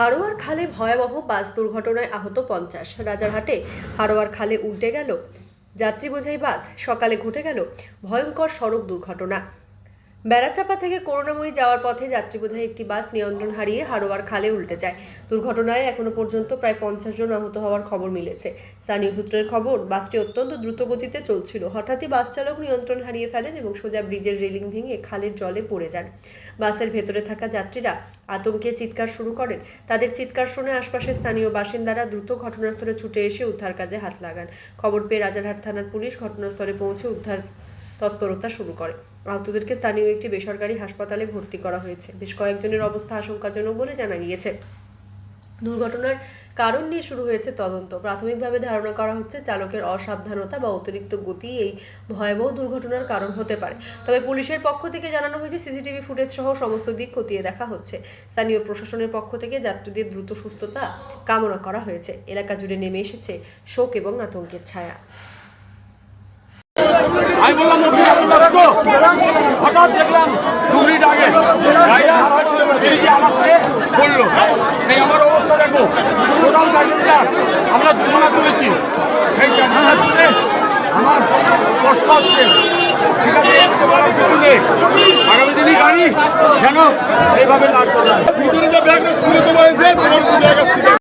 হাড়োয়ার খালে ভয়াবহ বাস দুর্ঘটনায় আহত পঞ্চাশ। রাজারহাটে হাড়োয়ার খালে উল্টে গেল। যাত্রী বোঝাই বাস সকালে ঘটে গেল ভয়ঙ্কর সড়ক দুর্ঘটনা। বেড়াচাপা থেকে করুণাময়ী যাওয়ার পথে যাত্রীবোধহয় একটি বাস নিয়ন্ত্রণ হারিয়ে হারোয়ার খালে উল্টে যায়। দুর্ঘটনায় এখনও পর্যন্ত প্রায় পঞ্চাশ জন আহত হওয়ার খবর মিলেছে। স্থানীয় সূত্রের খবর, বাসটি অত্যন্ত দ্রুত গতিতে চলছিল। হঠাৎই বাস চালক নিয়ন্ত্রণ হারিয়ে ফেলেন এবং সোজা ব্রিজের রেলিং ভেঙে খালের জলে পড়ে যান। বাসের ভেতরে থাকা যাত্রীরা আতঙ্কে চিৎকার শুরু করেন। তাদের চিৎকার শুনে আশপাশের স্থানীয় বাসিন্দারা দ্রুত ঘটনাস্থলে ছুটে এসে উদ্ধার কাজে হাত লাগান। খবর পেয়ে রাজারহাট থানার পুলিশ ঘটনাস্থলে পৌঁছে উদ্ধার তৎপরতা শুরু করে। আহতদেরকে স্থানীয় একটি বেসরকারি হাসপাতালে ভর্তি করা হয়েছে। বেশ কয়েকজনের অবস্থা আশঙ্কাজনক বলে জানা গিয়েছে। দুর্ঘটনার কারণ নিয়ে শুরু হয়েছে তদন্ত। প্রাথমিকভাবে ধারণা করা হচ্ছে চালকের অসাবধানতা বা অতিরিক্ত গতি এই ভয়াবহ দুর্ঘটনার কারণ হতে পারে। তবে পুলিশের পক্ষ থেকে জানানো হয়েছে, সিসিটিভি ফুটেজ সহ সমস্ত দিক খতিয়ে দেখা হচ্ছে। স্থানীয় প্রশাসনের পক্ষ থেকে যাত্রীদের দ্রুত সুস্থতা কামনা করা হয়েছে। এলাকা জুড়ে নেমে এসেছে শোক এবং আতঙ্কের ছায়া। আমি বললাম রাখো হঠাৎ দেখলাম দু মিনিট আগে সাথে বলল সেই আমার অবস্থা দেখো টোটাল প্যাসেঞ্জার আমরা দুজনা তুলেছি সেই প্যাসেঞ্জার আমার কষ্ট হচ্ছে। ঠিক আছে আগামী দিনই গাড়ি যেন এইভাবে না চলে ভিতরে যে ব্যাগটা খুলে তোমার এসে তোমার ব্যাগ